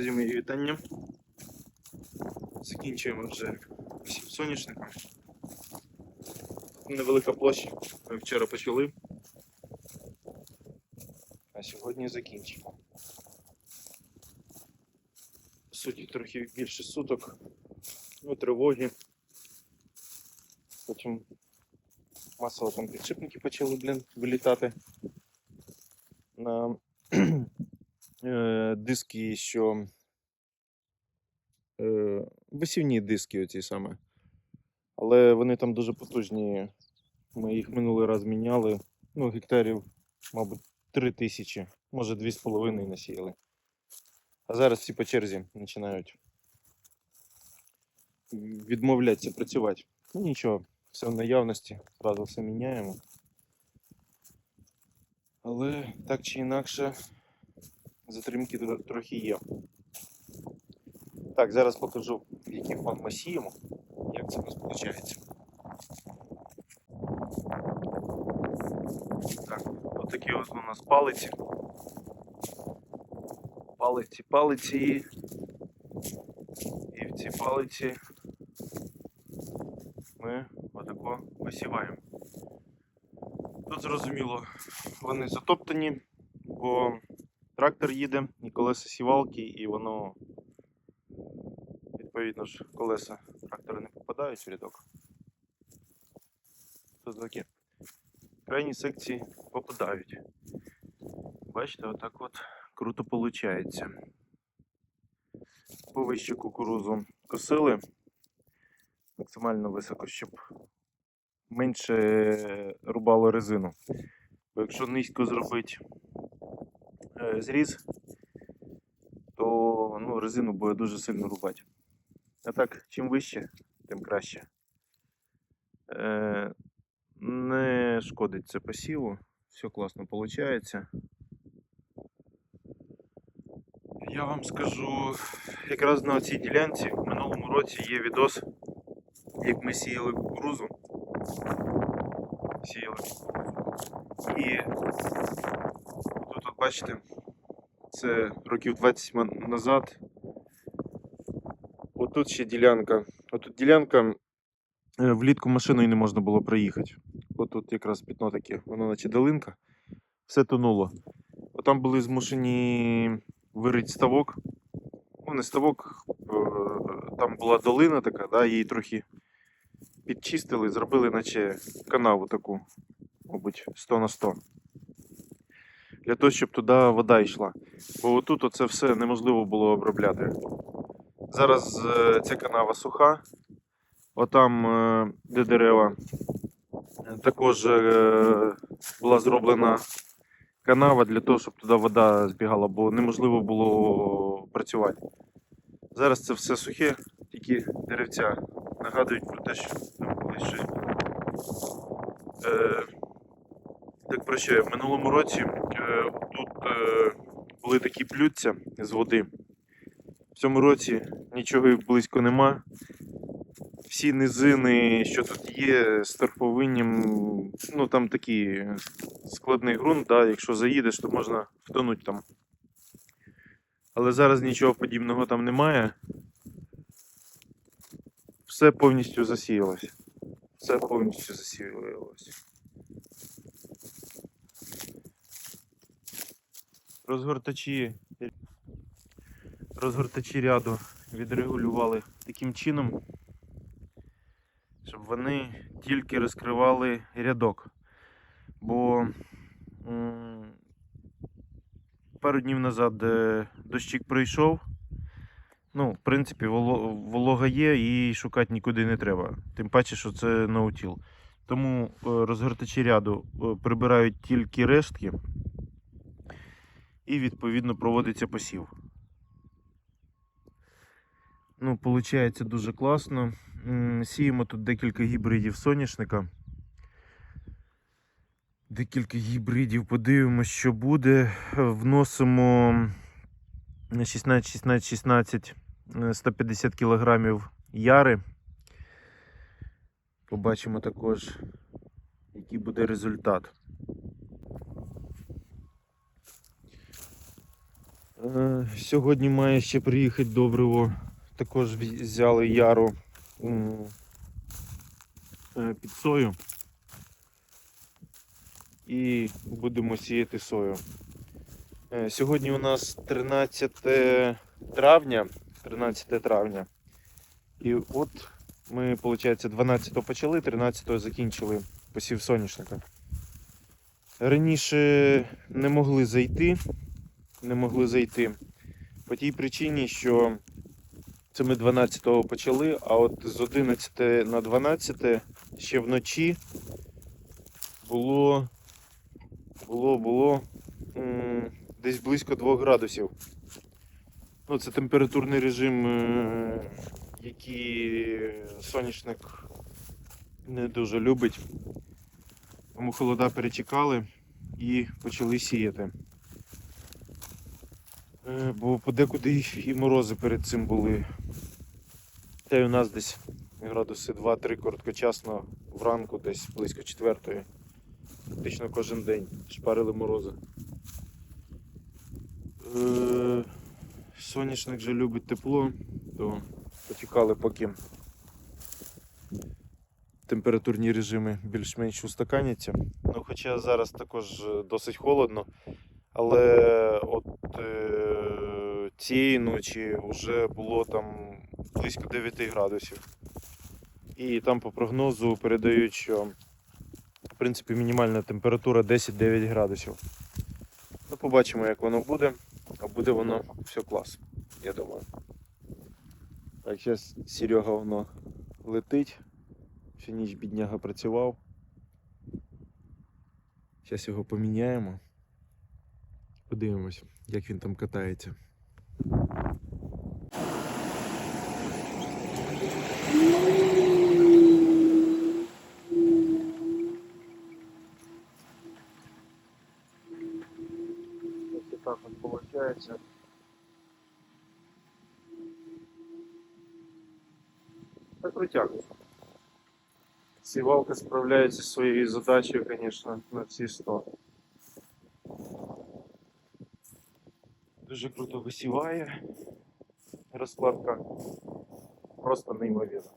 Друзі, мої вітання. Закінчуємо вже всім соняшником. Невелика площа. Ми вчора почали. А сьогодні закінчимо. По суті, трохи більше суток. Ну, тривоги. Потім масово там підшипники почали, блін, вилітати. На е, диски, що е, висівні диски оці саме. Але вони там дуже потужні. Ми їх минулий раз міняли. Ну, гектарів, мабуть, 3 тисячі, може 2,5 насіяли. А зараз всі по черзі починають відмовлятися працювати. Ну нічого, все в наявності, одразу все міняємо. Але так чи інакше, затримки трохи є. Так, зараз покажу, який фон ми сіємо, як це у нас виходить. Так, отакі от у нас палиці. Палиці, палиці. І в ці палиці ми отако висіваємо. Тут зрозуміло, вони затоптані, бо трактор їде і колеса сівалки, і воно відповідно ж колеса трактора не попадають в рядок. Тут таке. Крайні секції попадають. Бачите, отак от круто виходить. Повище кукурузу косили максимально високо, щоб менше рубало резину. Бо якщо низько зробити зріз, то ну, резину буде дуже сильно рубати. А так, чим вище, тим краще. Е, не шкодить це посіву, все класно виходить. Я вам скажу, якраз на цій ділянці в минулому році є відос, як ми сіяли кукурузу. Сіяли. І тут, от бачите, це років 20 ма- назад. Отут ще ділянка. Отут ділянка е, влітку машиною не можна було проїхати. Отут якраз пітно таке, воно наче долинка. Все тонуло. Отам були змушені вирити ставок. Ну, не ставок, е, там була долина така, да, її трохи підчистили, зробили, наче канаву таку, мабуть, 100 на 100. Для того, щоб туди вода йшла. Бо отут оце все неможливо було обробляти. Зараз е, ця канава суха. Отам, е, де дерева, е, також була зроблена канава для того, щоб туди вода збігала, бо неможливо було працювати. Зараз це все сухе, тільки деревця нагадують про те, що там колись щось було. Так про що? В минулому році тут е, були такі плються з води. В цьому році нічого близько нема. Всі низини, що тут є, з торфовинням, ну там такий складний ґрунт, да, якщо заїдеш, то можна втонути там. Але зараз нічого подібного там немає. Все повністю засіялося. Все повністю засіялося. Розгортачі, розгортачі ряду відрегулювали таким чином, щоб вони тільки розкривали рядок. Бо пару днів назад е, дощик прийшов. Ну, в принципі, волога є і шукати нікуди не треба. Тим паче, що це ноутіл. Тому е, розгортачі ряду е, прибирають тільки рештки і відповідно проводиться посів. Ну, виходить дуже класно. Сіємо тут декілька гібридів соняшника. Декілька гібридів, подивимося, що буде. Вносимо 16, 16, 16, е, 150 кілограмів яри. Побачимо також, який буде результат. Е, Сьогодні має ще приїхати добриво. Також взяли яру е, під сою. І будемо сіяти сою. Е, Сьогодні у нас 13 травня. 13 травня. І от ми, виходить, 12 почали, 13 закінчили посів соняшника. Раніше не могли зайти, не могли зайти по тій причині, що це ми 12-го почали, а от з 11 на 12 ще вночі було, було, було десь близько 2 градусів. Ну, це температурний режим, е, який соняшник не дуже любить. Тому холода перечекали і почали сіяти. Е, Бо подекуди і- морози перед цим були. Та й у нас десь градуси 2-3 короткочасно вранку, десь близько четвертої. Практично кожен день шпарили морози. Е, Соняшник же любить тепло, то почекали, поки температурні режими більш-менш устаканяться. Ну, хоча зараз також е, досить холодно, але от е, цієї ночі вже було там близько 9 градусів. І там по прогнозу передають, що в принципі мінімальна температура 10-9 градусів. Ну, побачимо, як воно буде. А буде воно все клас, я думаю. Так, зараз Серега воно летить. Всю ніч бідняга працював. Зараз його поміняємо. Подивимось, як він там катається. Ось так от виходить. Так крутяк. Сівалка справляється зі своєю задачею, звісно, на всі 100. Дуже круто висіває. Розкладка просто неймовірна.